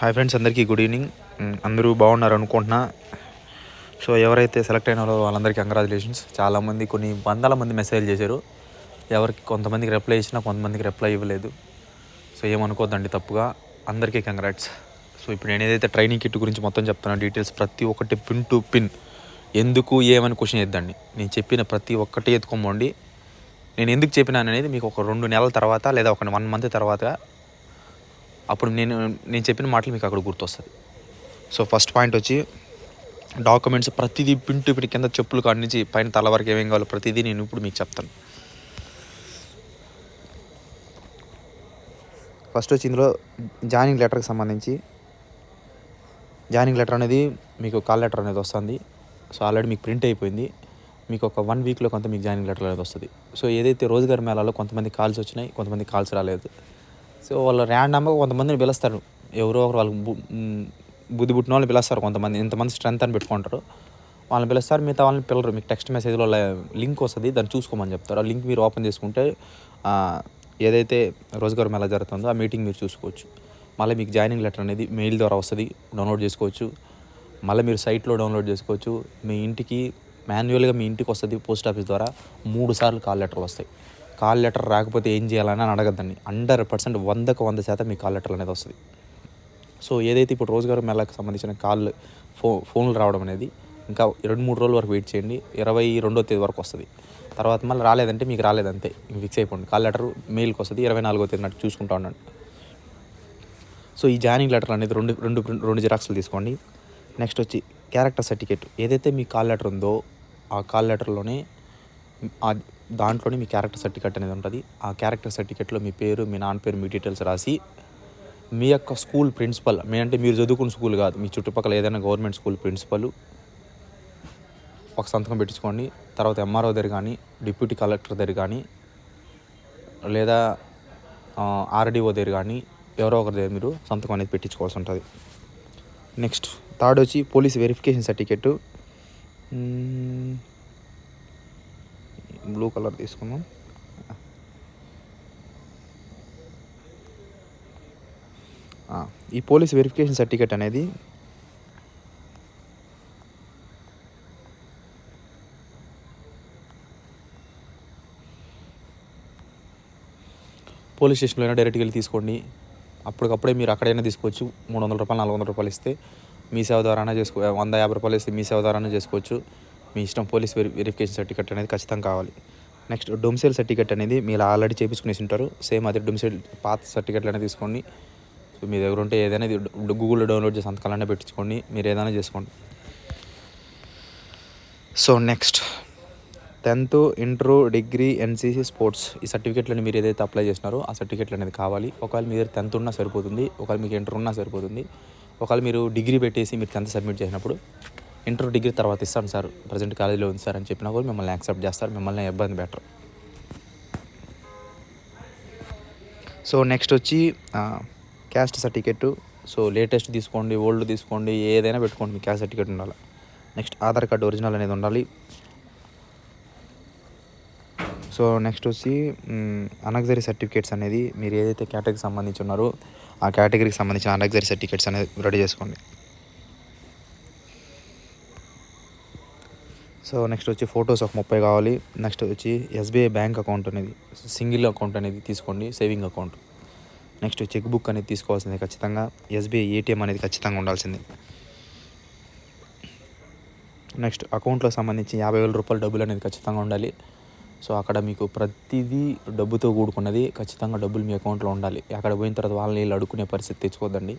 Hi friends అందరికీ good evening అందరూ బాగున్నారు అనుకుంటున్నా. సో ఎవరైతే సెలెక్ట్ అయినారో వాళ్ళందరికీ కంగ్రాచులేషన్స్ చాలామంది కొన్ని వందల మంది మెసేజ్ చేశారు. ఎవరికి కొంతమందికి రిప్లై ఇచ్చినా కొంతమందికి రిప్లై ఇవ్వలేదు. సో ఏమనుకోద్దండి తప్పుగా? అందరికీ కంగ్రాట్స్ సో ఇప్పుడు నేను ఏదైతే ట్రైనింగ్ కిట్ గురించి మొత్తం చెప్తాను డీటెయిల్స్ ప్రతి ఒక్కటి పిన్ టు పిన్ ఎందుకు ఏమని క్వశ్చన్ చేద్దండి నేను చెప్పిన ప్రతి ఒక్కటి ఎత్తుకోమండి నేను ఎందుకు చెప్పినాను అనేది మీకు ఒక రెండు నెలల తర్వాత లేదా ఒక వన్ మంత్ తర్వాత అప్పుడు నేను నేను చెప్పిన మాటలు మీకు అక్కడ గుర్తొస్తుంది సో ఫస్ట్ పాయింట్ వచ్చి డాక్యుమెంట్స్ ప్రతిదీ పింటు టు కింద చెప్పులు కాడి నుంచి పైన తల వరకు ఏమేం కావాలో ప్రతిదీ నేను ఇప్పుడు మీకు చెప్తాను. ఫస్ట్ వచ్చి ఇందులో జాయినింగ్ లెటర్కి సంబంధించి జాయినింగ్ లెటర్ అనేది మీకు కాల్ లెటర్ అనేది వస్తుంది. సో ఆల్రెడీ మీకు ప్రింట్ అయిపోయింది. మీకు ఒక వన్ వీక్లో కొంత మీకు జాయినింగ్ లెటర్ అనేది వస్తుంది. సో ఏదైతే రోజుగారి మేళాలో కొంతమంది కాల్స్ వచ్చినాయి కొంతమంది కాల్స్ రాలేదు. సో వాళ్ళు ర్యాండమ్గా కొంతమందిని పిలుస్తారు. ఎవరో ఒకరు వాళ్ళకి బుద్ధి పుట్టిన వాళ్ళని పిలుస్తారు కొంతమంది ఇంతమంది స్ట్రెంత్ అని పెట్టుకుంటారు. వాళ్ళని పిలుస్తారు మిగతా వాళ్ళని పిల్లరు మీకు టెక్స్ట్ మెసేజ్లో లింక్ వస్తుంది దాన్ని చూసుకోమని చెప్తారు. ఆ లింక్ మీరు ఓపెన్ చేసుకుంటే ఏదైతే రోజుగారం ఎలా జరుగుతుందో ఆ మీటింగ్ మీరు చూసుకోవచ్చు. మళ్ళీ మీకు జాయినింగ్ లెటర్ అనేది మెయిల్ ద్వారా వస్తుంది డౌన్లోడ్ చేసుకోవచ్చు. మళ్ళీ మీరు సైట్లో డౌన్లోడ్ చేసుకోవచ్చు. మీ ఇంటికి మాన్యువల్గా మీ ఇంటికి వస్తుంది పోస్ట్ ఆఫీస్ ద్వారా మూడు సార్లు కాల్ లెటర్లు వస్తాయి. కాల్ లెటర్ రాకపోతే ఏం చేయాలని అని అడగద్దండి. హండ్రెడ్ పర్సెంట్ వందకు వంద శాతం మీ కాల్ లెటర్ అనేది వస్తుంది. సో ఏదైతే ఇప్పుడు రోజుగారు మేళకు సంబంధించిన కాల్ ఫో ఫోన్లు రావడం అనేది ఇంకా రెండు మూడు రోజుల వరకు వెయిట్ చేయండి. ఇరవై రెండో తేదీ వరకు వస్తుంది. తర్వాత మళ్ళీ రాలేదంటే మీకు రాలేదంతే ఫిక్స్ అయిపోండి. కాల్ లెటర్ మెయిల్కి వస్తుంది. ఇరవై నాలుగో తేదీ నాటి చూసుకుంటా ఉండండి. సో ఈ జాయినింగ్ లెటర్ అనేది రెండు రెండు రెండు జిరాక్స్లు తీసుకోండి. నెక్స్ట్ వచ్చి క్యారెక్టర్ సర్టిఫికేట్. ఏదైతే మీ కాల్ లెటర్ ఉందో ఆ కాల్ లెటర్లోనే దాంట్లోనే మీ క్యారెక్టర్ సర్టిఫికేట్ అనేది ఉంటుంది. ఆ క్యారెక్టర్ సర్టిఫికేట్లో మీ పేరు మీ నాన్న పేరు మీ డీటెయిల్స్ రాసి మీ యొక్క స్కూల్ ప్రిన్సిపల్ మీ అంటే మీరు చదువుకున్న స్కూల్ కాదు మీ చుట్టుపక్కల ఏదైనా గవర్నమెంట్ స్కూల్ ప్రిన్సిపల్ ఒక సంతకం పెట్టించుకోండి. తర్వాత ఎంఆర్ఓ దగ్గర కానీ డిప్యూటీ కలెక్టర్ దగ్గర కానీ లేదా ఆర్డీఓ దగ్గర కానీ ఎవరో ఒకరి దగ్గర మీరు సంతకం అనేది పెట్టించుకోవాల్సి ఉంటుంది. నెక్స్ట్ థర్డ్ వచ్చి police verification certificate. Blue colour తీసుకుందాం. ఈ పోలీస్ వెరిఫికేషన్ సర్టిఫికెట్ అనేది పోలీస్ స్టేషన్లో అయినా డైరెక్ట్గా వెళ్ళి తీసుకోండి. అప్పటికప్పుడే మీరు అక్కడైనా తీసుకోవచ్చు. మూడు వందల రూపాయలు నాలుగు వందల రూపాయలు ఇస్తే మీ సేవ ద్వారానే చేసుకో వంద యాభై రూపాయలు ఇస్తే మీ సేవ ద్వారానే చేసుకోవచ్చు. మీ ఇష్టం పోలీస్ వెరి వెరిఫికేషన్ సర్టిఫికెట్ అనేది ఖచ్చితంగా కావాలి. నెక్స్ట్ డొమిసైల్ సర్టిఫికెట్ అనేది మీరు ఆల్రెడీ చేపించుకునేసి ఉంటారు. సేమ్ అదే డొమిసైల్ పాత సర్టిఫికెట్లు అనేది తీసుకోండి. సో మీ దగ్గర ఉంటే ఏదైనా ఇది గూగుల్లో డౌన్లోడ్ చేసి సంతకాలనే పెట్టించుకోండి. మీరు ఏదైనా చేసుకోండి. So next tenth inter degree NCC sports ఈ సర్టిఫికెట్లను మీరు ఏదైతే అప్లై చేసినారో ఆ సర్టిఫికెట్లు అనేది కావాలి. ఒకవేళ మీరు టెన్త్ ఉన్నా సరిపోతుంది. ఒకవేళ మీకు ఇంటర్ ఉన్నా సరిపోతుంది. ఒకవేళ మీరు డిగ్రీ పెట్టేసి మీరు టెన్త్ సబ్మిట్ చేసినప్పుడు ఇంటర్ డిగ్రీ తర్వాత ఇస్తాను సార్. ప్రజెంట్ కాలేజీలో ఉంది సార్ అని చెప్పినా కూడా మిమ్మల్ని యాక్సెప్ట్ చేస్తారు. మిమ్మల్ని ఇబ్బంది బెటర్ సో నెక్స్ట్ వచ్చి క్యాస్ట్ సర్టిఫికెట్. సో లేటెస్ట్ తీసుకోండి ఓల్డ్ తీసుకోండి ఏదైనా పెట్టుకోండి మీ క్యాస్ట్ సర్టిఫికెట్ ఉండాలి. నెక్స్ట్ ఆధార్ కార్డు ఒరిజినల్ అనేది ఉండాలి. సో నెక్స్ట్ వచ్చి అనగ్జరీ సర్టిఫికేట్స్ అనేది మీరు ఏదైతే కేటగిరీకి సంబంధించి ఉన్నారో ఆ కేటగిరీకి సంబంధించిన అనగ్జరీ సర్టిఫికేట్స్ అనేది రెడీ చేసుకోండి. సో నెక్స్ట్ వచ్చి ఫొటోస్ ఒక ముప్పై కావాలి. నెక్స్ట్ వచ్చి ఎస్బీఐ బ్యాంక్ అకౌంట్ అనేది సింగిల్ అకౌంట్ అనేది తీసుకోండి saving account. Next cheque book అనేది తీసుకోవాల్సింది ఖచ్చితంగా. ఎస్బీఐ ఏటీఎం అనేది ఖచ్చితంగా ఉండాల్సింది. నెక్స్ట్ అకౌంట్లో సంబంధించి యాభై వేల రూపాయల డబ్బులు అనేది ఖచ్చితంగా ఉండాలి. సో అక్కడ మీకు ప్రతిదీ డబ్బుతో కూడుకున్నది ఖచ్చితంగా డబ్బులు మీ అకౌంట్లో ఉండాలి. అక్కడ పోయిన తర్వాత వాళ్ళని వీళ్ళు అడుక్కునే పరిస్థితి తెచ్చుకోవద్దండి.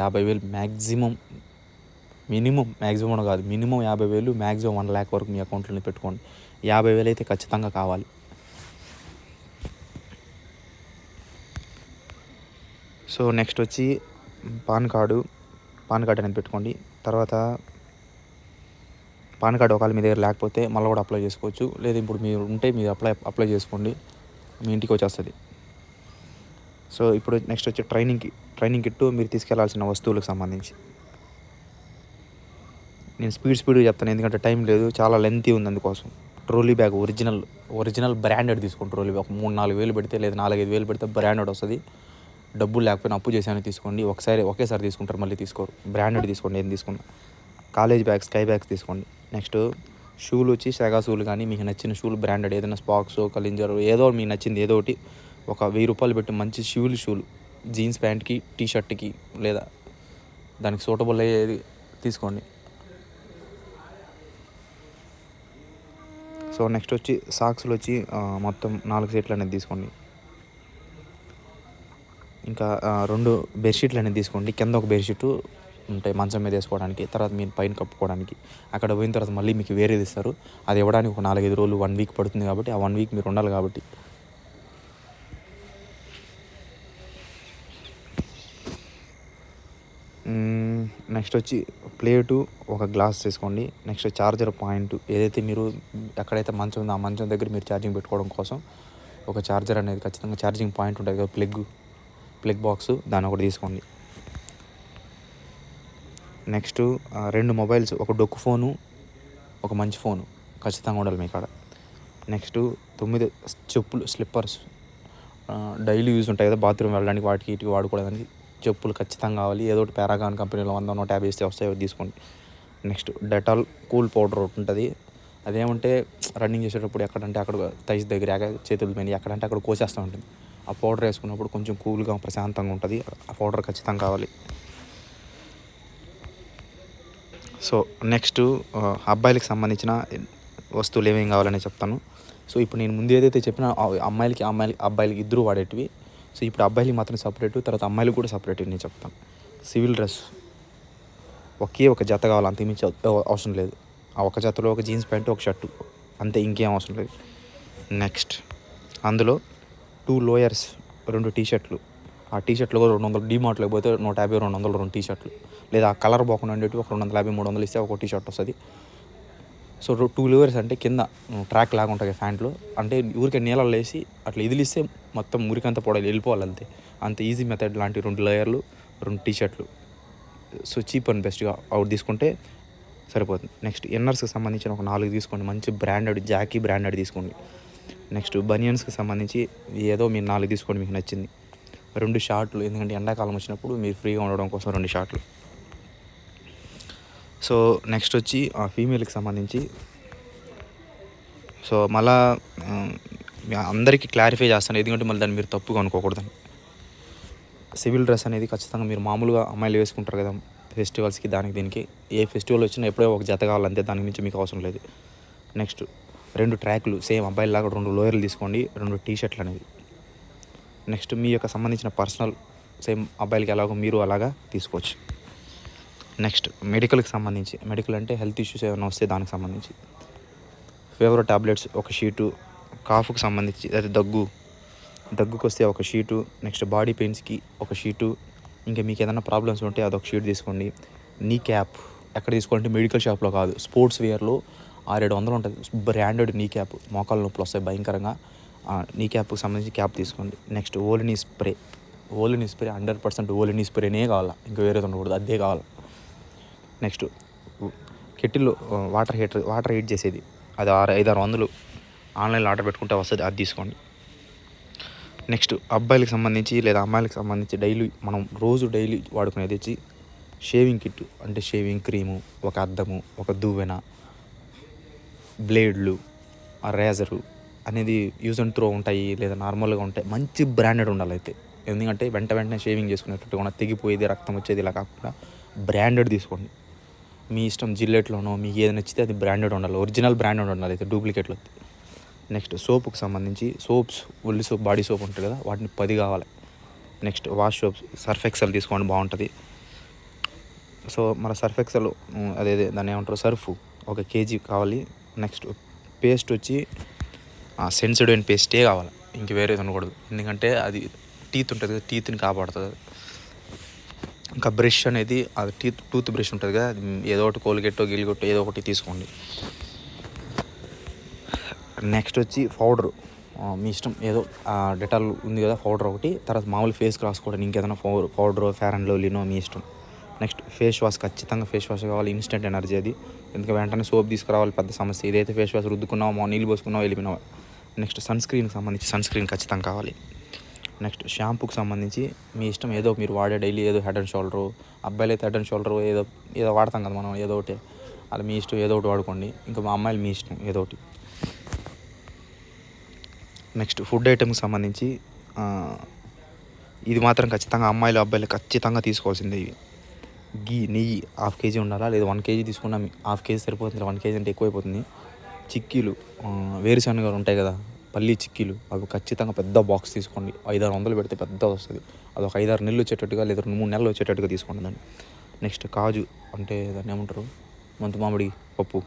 యాభై వేలు మ్యాక్సిమం మినిమం మ్యాక్సిమం కాదు మినిమం యాభై వేలు మ్యాక్సిమం వన్ ల్యాక్ వరకు మీ అకౌంట్లో పెట్టుకోండి. యాభై వేలు అయితే ఖచ్చితంగా కావాలి. సో నెక్స్ట్ వచ్చి పాన్ కార్డు. పాన్ కార్డు అనేది పెట్టుకోండి. తర్వాత పాన్ కార్డు ఒకవేళ మీ దగ్గర లేకపోతే మళ్ళీ కూడా అప్లై చేసుకోవచ్చు. లేదా ఇప్పుడు మీరు ఉంటే మీరు అప్లై అప్లై చేసుకోండి. మీ ఇంటికి వచ్చేస్తుంది. సో ఇప్పుడు నెక్స్ట్ వచ్చి ట్రైనింగ్కి ట్రైనింగ్ కిట్టు మీరు తీసుకెళ్ళాల్సిన వస్తువులకు సంబంధించి. నేను స్పీడ్ స్పీడ్గా చెప్తాను ఎందుకంటే టైం లేదు చాలా లెంతీ ఉంది అందుకోసం. Trolley bag original original branded తీసుకోండి ట్రోలీ బ్యాగ్ మూడు నాలుగు వేలు పెడితే లేదా నాలుగైదు వేలు పెడితే బ్రాండెడ్ వస్తుంది. డబ్బులు లేకపోయినా అప్పు చేశాను తీసుకోండి. ఒకసారి ఒకేసారి తీసుకుంటారు మళ్ళీ తీసుకోరు. బ్రాండెడ్ తీసుకోండి ఏం తీసుకున్నా. కాలేజ్ బ్యాగ్ స్కై బ్యాగ్స్ తీసుకోండి. నెక్స్ట్ షూలు వచ్చి సెగా షూలు కానీ మీకు నచ్చిన షూలు బ్రాండెడ్ ఏదైనా స్పాక్స్ కలింజర్ ఏదో మీకు నచ్చింది ఏదో ఒకటి. ఒక వెయ్యి రూపాయలు పెట్టి మంచి షూలు షూలు జీన్స్ ప్యాంట్కి టీ షర్ట్కి లేదా దానికి సూటబుల్ అయ్యేది తీసుకోండి. సో నెక్స్ట్ వచ్చి సాక్స్లు వచ్చి మొత్తం నాలుగు సెట్లు అనేది తీసుకోండి. ఇంకా రెండు బెడ్షీట్లు అనేది తీసుకోండి. కింద ఒక బెడ్షీట్ ఉంటాయి మంచం మీద వేసుకోవడానికి తర్వాత మీరు పైన కప్పుకోవడానికి. అక్కడ పోయిన తర్వాత మళ్ళీ మీకు వేరేది ఇస్తారు. అది ఇవ్వడానికి ఒక నాలుగైదు రోజులు వన్ వీక్ పడుతుంది కాబట్టి ఆ వన్ వీక్ మీరు ఉండాలి కాబట్టి. నెక్స్ట్ వచ్చి ప్లేటు ఒక గ్లాస్ తీసుకోండి. నెక్స్ట్ చార్జర్ పాయింట్ ఏదైతే మీరు ఎక్కడైతే మంచం ఉందో ఆ మంచం దగ్గర మీరు ఛార్జింగ్ పెట్టుకోవడం కోసం ఒక ఛార్జర్ అనేది ఖచ్చితంగా ఛార్జింగ్ పాయింట్ ఉంటుంది కదా ప్లగ్ ప్లగ్ బాక్స్ దాన్ని ఒకటి తీసుకోండి. నెక్స్ట్ రెండు మొబైల్స్ ఒక డొక్కు ఫోను ఒక మంచి ఫోను ఖచ్చితంగా ఉండాలి మీ కాడ. నెక్స్ట్ తొమ్మిది చెప్పులు స్లిప్పర్స్ డైలీ యూజ్ ఉంటాయి కదా బాత్రూమ్ వెళ్ళడానికి వాటికి ఇటుకి వాడుకోవడానికి. చెప్పులు ఖచ్చితంగా కావాలి. ఏదో ఒకటి పారాగాన్ కంపెనీలో వంద నూట యాభై ఇస్తే వస్తాయి తీసుకోండి. నెక్స్ట్ డెటాల్ కూల్ పౌడర్ ఒకటి ఉంటుంది. అదేమంటే రన్నింగ్ చేసేటప్పుడు ఎక్కడంటే అక్కడ తైస్ దగ్గర ఎక్క- చేతుల మీద ఎక్కడంటే అక్కడ కోసేస్తూ ఉంటుంది. ఆ పౌడర్ వేసుకున్నప్పుడు కొంచెం కూల్గా ప్రశాంతంగా ఉంటుంది. ఆ పౌడర్ ఖచ్చితంగా కావాలి. సో నెక్స్ట్ అబ్బాయిలకు సంబంధించిన వస్తువులు ఏమేమి కావాలని చెప్తాను. సో ఇప్పుడు నేను ముందు ఏదైతే చెప్పినా అమ్మాయిలకి అమ్మాయిలకి అబ్బాయిలకి ఇద్దరు వాడేటివి. సో ఇప్పుడు అబ్బాయిలు మాత్రం సపరేట్ తర్వాత అమ్మాయిలు కూడా సపరేట్ నేను చెప్తాను. సివిల్ డ్రెస్ ఒకే ఒక జత కావాలి అంత మించి అవసరం లేదు. ఆ ఒక జతలో ఒక జీన్స్ ప్యాంటు ఒక షర్టు అంతే ఇంకేం అవసరం లేదు. నెక్స్ట్ అందులో టూ లోయర్స్ రెండు టీ షర్ట్లు ఆ టీ షర్ట్లు కూడా రెండు వందలు డీమార్ట్లోకి పోతే నూట యాభై రెండు వందలు రెండు టీ షర్ట్లు లేదా ఆ కలర్ బాగుండా ఉండేవి ఒక రెండు వందల యాభై మూడు వందలు ఇస్తే ఒక టీ షర్ట్ వస్తుంది. సో టూ లేయర్స్ అంటే కింద ట్రాక్ లాగా ఉంటుంది ఫ్యాంట్లో అంటే ఊరికే నీళ్ళలో వేసి అట్లా ఇదిలిస్తే మొత్తం మురికంతా పొడలు వెళ్ళిపోవాలి అంతే అంత ఈజీ మెథడ్ లాంటి రెండు లేయర్లు రెండు టీ షర్ట్లు సో చీప్ అండ్ బెస్ట్గా అవుట్ తీసుకుంటే సరిపోతుంది. నెక్స్ట్ ఇన్నర్స్కి సంబంధించిన ఒక నాలుగు తీసుకోండి. మంచి బ్రాండెడ్ జాకీ బ్రాండెడ్ తీసుకోండి. నెక్స్ట్ బనియన్స్కి సంబంధించి ఏదో మీరు నాలుగు తీసుకోండి మీకు నచ్చింది. రెండు షార్ట్లు ఎందుకంటే ఎండాకాలం వచ్చినప్పుడు మీరు ఫ్రీగా ఉండడం కోసం రెండు షార్ట్లు. సో నెక్స్ట్ వచ్చి ఆ ఫీమేల్కి సంబంధించి. సో మళ్ళా అందరికీ క్లారిఫై చేస్తాను. ఎందుకంటే మళ్ళీ దాన్ని మీరు తప్పుగా అనుకోకూడదని సివిల్ డ్రెస్ అనేది ఖచ్చితంగా మీరు మామూలుగా అమ్మాయిలు వేసుకుంటారు కదా ఫెస్టివల్స్కి దానికి దీనికి. ఏ ఫెస్టివల్ వచ్చినా ఎప్పుడో ఒక జత కావాలంతే దాని నుంచి మీకు అవసరం లేదు. నెక్స్ట్ రెండు ట్రాక్లు సేమ్ అబ్బాయిలాగా రెండు లోయర్లు తీసుకోండి రెండు టీ షర్ట్లు అనేవి. నెక్స్ట్ మీ యొక్క సంబంధించిన పర్సనల్ సేమ్ అబ్బాయిలకి ఎలాగో మీరు అలాగా తీసుకోవచ్చు. నెక్స్ట్ మెడికల్కి సంబంధించి మెడికల్ అంటే హెల్త్ ఇష్యూస్ ఏమైనా వస్తే దానికి సంబంధించి. ఫేవరెట్ టాబ్లెట్స్ ఒక షీటు కాఫ్కి సంబంధించి అదే దగ్గు. దగ్గుకు వస్తే ఒక షీటు నెక్స్ట్ బాడీ పెయిన్స్కి ఒక షీటు. ఇంకా మీకు ఏదైనా ప్రాబ్లమ్స్ ఉంటే అదొక షీట్ తీసుకోండి. నీ క్యాప్ ఎక్కడ తీసుకోండి మెడికల్ షాప్లో కాదు స్పోర్ట్స్ వేర్లో ఆరేడు వందలు ఉంటుంది. బ్రాండెడ్ నీ క్యాప్ మోకాళ్ళ నొప్పులు వస్తాయి భయంకరంగా. నీ క్యాప్కి సంబంధించి క్యాప్ తీసుకోండి. Next Volini spray. Volini spray hundred percent Volini స్ప్రేనే కావాలా? ఇంకా వేరేది ఉండకూడదు అదే కావాలి. నెక్స్ట్ కెటిల్లో వాటర్ హీటర్ వాటర్ హీట్ చేసేది. అది ఆరు ఐదు ఆరు వందలు. ఆన్లైన్లో ఆర్డర్ పెట్టుకుంటే వస్తుంది అది తీసుకోండి. నెక్స్ట్ అబ్బాయిలకు సంబంధించి లేదా అమ్మాయిలకు సంబంధించి డైలీ మనం రోజు డైలీ వాడుకునేది వచ్చి షేవింగ్ కిట్ అంటే షేవింగ్ క్రీము ఒక అద్దము ఒక దువ్వెన బ్లేడ్లు ఆ రేజరు అనేది యూజ్ అండ్ త్రో ఉంటాయి లేదా నార్మల్గా ఉంటాయి. మంచి బ్రాండెడ్ ఉండాలి అయితే. ఎందుకంటే వెంట వెంటనే షేవింగ్ చేసుకునేటట్టు కూడా తెగిపోయేది రక్తం వచ్చేది ఇలా కాకుండా బ్రాండెడ్ తీసుకోండి. మీ ఇష్టం జిల్లెట్లోనో మీకు ఏది నచ్చితే అది బ్రాండెడ్ ఉండాలి ఒరిజినల్ బ్రాండెడ్ ఉండాలి అయితే డూప్లికేట్లు. వద్దు నెక్స్ట్ సోపుకి సంబంధించి సోప్స్ ఉల్లి సోప్ బాడీ సోప్ ఉంటుంది కదా వాటిని పది కావాలి. Next wash soaps Surf Excel తీసుకోండి బాగుంటుంది. సో మన సర్ఫ్ ఎక్సెల్ అదే అదే దాన్ని ఏమంటారు సర్ఫ్ ఒక కేజీ కావాలి. నెక్స్ట్ పేస్ట్ వచ్చి సెన్సిటివ్ పేస్టే కావాలి. ఇంక వేరేది ఉండకూడదు. ఎందుకంటే అది టీత్ ఉంటుంది కదా టీత్ని కాపాడుతుంది. ఇంకా బ్రష్ అనేది అది టీత్ టూత్ బ్రష్ ఉంటుంది కదా ఏదో ఒకటి కోల్గెట్టో గిల్గొట్టో ఏదో ఒకటి తీసుకోండి. నెక్స్ట్ వచ్చి పౌడర్ మీ ఇష్టం. ఏదో డెటాల్ ఉంది కదా పౌడర్ ఒకటి. తర్వాత మామూలు ఫేస్కి రాసుకోవడానికి ఇంకేదైనా పౌడర్ పౌడర్ ఫేర్ అండ్ లవ్లీనో మీ ఇష్టం. నెక్స్ట్ ఫేస్ వాష్ ఖచ్చితంగా ఫేస్ వాష్ కావాలి ఇన్స్టెంట్ ఎనర్జీ అది. ఎందుకంటే వెంటనే సోప్ తీసుకురావాలి పెద్ద సమస్య. ఇదైతే ఫేస్ వాష్ రుద్దుకున్నావు మా నీళ్ళు పోసుకున్నావు వెళ్ళిపోయినావు. నెక్స్ట్ సన్ స్క్రీన్కి సంబంధించి సన్ స్క్రీన్ ఖచ్చితంగా కావాలి. నెక్స్ట్ షాంపూకి సంబంధించి మీ ఇష్టం. ఏదో మీరు వాడే డైలీ ఏదో హెడ్ అండ్ షోల్డరు అబ్బాయిలు అయితే హెడ్ అండ్ షోల్డర్ ఏదో ఏదో వాడతాం కదా మనం ఏదో ఒకటి. అలా మీ ఇష్టం ఏదో ఒకటి వాడుకోండి. ఇంకా మా అమ్మాయిలు మీ ఇష్టం ఏదో ఒకటి. నెక్స్ట్ ఫుడ్ ఐటమ్కి సంబంధించి ఇది మాత్రం ఖచ్చితంగా అమ్మాయిలు అబ్బాయిలు ఖచ్చితంగా తీసుకోవాల్సిందే ఇవి. గీ నెయ్యి హాఫ్ కేజీ ఉండాలా? లేదా వన్ కేజీ తీసుకున్నా హాఫ్ కేజీ సరిపోతుంది? వన్ కేజీ అంటే ఎక్కువైపోతుంది. చిక్కీలు వేరుశనగలు ఉంటాయి కదా పల్లి చిక్కీలు అవి ఖచ్చితంగా పెద్ద బాక్స్ తీసుకోండి. ఐదారు వందలు పెడితే పెద్ద వస్తుంది. అది ఒక ఐదారు నెలలు వచ్చేటట్టుగా లేదా రెండు మూడు నెలలు వచ్చేటట్టుగా తీసుకోండి దాన్ని. నెక్స్ట్ కాజు అంటే దాన్ని ఏమంటారు? మంతు మామిడి పప్పు.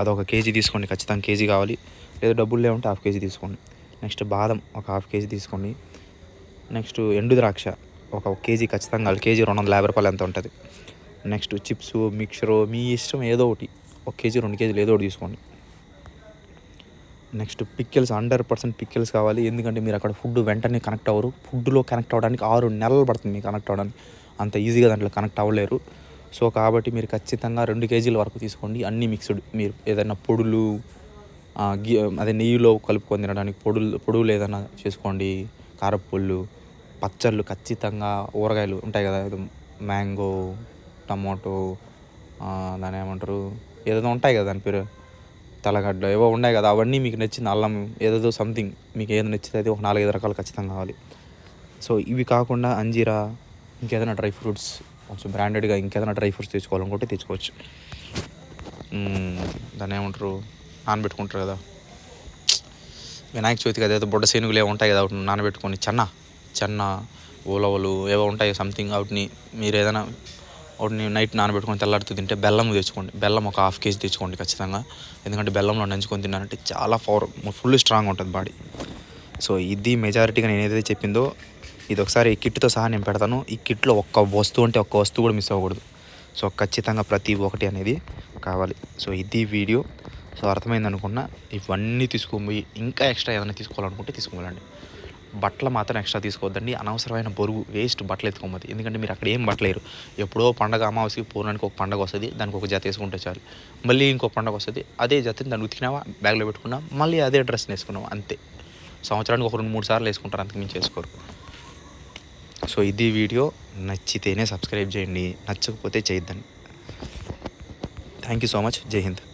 అదొక కేజీ తీసుకోండి. ఖచ్చితంగా కేజీ కావాలి. లేదు డబ్బులు లేవంటే హాఫ్ కేజీ తీసుకోండి. నెక్స్ట్ బాదం ఒక హాఫ్ కేజీ తీసుకోండి. నెక్స్ట్ ఎండు ద్రాక్ష ఒక కేజీ ఖచ్చితంగా కేజీ రెండు వందల యాభై రూపాయలు ఎంత ఉంటుంది? నెక్స్ట్ చిప్స్ మిక్చరు మీ ఇష్టం ఏదో ఒకటి ఒక కేజీ రెండు కేజీలు ఏదో ఒకటి తీసుకోండి. Next pickles hundred percent pickles కావాలి. ఎందుకంటే మీరు అక్కడ ఫుడ్ వెంటనే కనెక్ట్ అవ్వరు. ఫుడ్లో కనెక్ట్ అవ్వడానికి ఆరు నెలలు పడుతుంది మీకు కనెక్ట్ అవ్వడానికి. అంత ఈజీగా దాంట్లో కనెక్ట్ అవ్వలేరు. సో కాబట్టి మీరు ఖచ్చితంగా రెండు కేజీల వరకు తీసుకోండి. అన్నీ మిక్స్డ్. మీరు ఏదైనా పొడులు గీ అదే నెయ్యిలో కలుపుకొని తినడానికి పొడులు పొడులు ఏదైనా చేసుకోండి. కారపొళ్ళు పచ్చళ్ళు ఖచ్చితంగా ఊరగాయలు ఉంటాయి కదా ఏదో మ్యాంగో టమాటో దాని ఏమంటారు ఏదేదో ఉంటాయి కదా దాని పేరు తలగడ్డ ఏవో ఉన్నాయి కదా అవన్నీ మీకు నచ్చింది అల్లం ఏదేదో సంథింగ్ మీకు ఏదో నచ్చితే అది ఒక నాలుగైదు రకాలు ఖచ్చితంగా కావాలి. సో ఇవి కాకుండా అంజీరా ఇంకేదైనా డ్రై ఫ్రూట్స్ కొంచెం బ్రాండెడ్గా ఇంకేదైనా డ్రై ఫ్రూట్స్ తీసుకోవాలనుకుంటే తెచ్చుకోవచ్చు దాని దాన్ని ఏమంటారు నానబెట్టుకుంటారు కదా. వినాయక చవితికి అదేదో బుడ్డ సేనుగులు ఏవో ఉంటాయి కదా వాటిని నానబెట్టుకొని చెన్న చెన్న ఉలవలు ఏవో ఉంటాయి సంథింగ్ వాటిని మీరు ఏదైనా వాటిని నైట్ నానబెట్టుకొని తెల్లాడుతూ తింటే బెల్లం తెచ్చుకోండి. బెల్లం ఒక హాఫ్ కేజీ తెచ్చుకోండి ఖచ్చితంగా. ఎందుకంటే బెల్లంలో నంచుకొని తిన్నానంటే చాలా పవర్ ఫుల్ స్ట్రాంగ్ ఉంటుంది బాడీ. సో ఇది మెజారిటీగా నేను ఏదైతే చెప్పిందో ఇది ఒకసారి ఈ కిట్తో సహా నేను పెడతాను. ఈ కిట్లో ఒక్క వస్తువు అంటే ఒక్క వస్తువు కూడా మిస్ అవ్వకూడదు. సో ఖచ్చితంగా ప్రతి ఒక్కటి అనేది కావాలి. సో ఇది వీడియో. సో అర్థమైంది అనుకున్నా. ఇవన్నీ తీసుకొని ఇంకా ఎక్స్ట్రా ఏదైనా తీసుకోవాలనుకుంటే తీసుకోవాలండి బట్టలు మాత్రం ఎక్స్ట్రా తీసుకోవద్దండి. అనవసరమైన బరువు వేస్ట్ బట్టలు ఎత్తుకోమది. ఎందుకంటే మీరు అక్కడ ఏం బట్టలేరు ఎప్పుడో పండగ అమావాస్యకి పూర్ణానికి ఒక పండగ వస్తుంది దానికి ఒక జత వేసుకుంటే చాలు. మళ్ళీ ఇంకో పండగ వస్తుంది అదే జతని దాన్ని ఉతికినావా? బ్యాగ్లో పెట్టుకున్నా మళ్ళీ అదే డ్రెస్ వేసుకున్నావా? అంతే. సంవత్సరానికి ఒక రెండు మూడు సార్లు వేసుకుంటారు అంతకుమించి చేసుకోరు సో ఇది వీడియో. నచ్చితేనే సబ్స్క్రైబ్ చేయండి. నచ్చకపోతే చేయొద్దండి. Thank you so much. Jai Hind.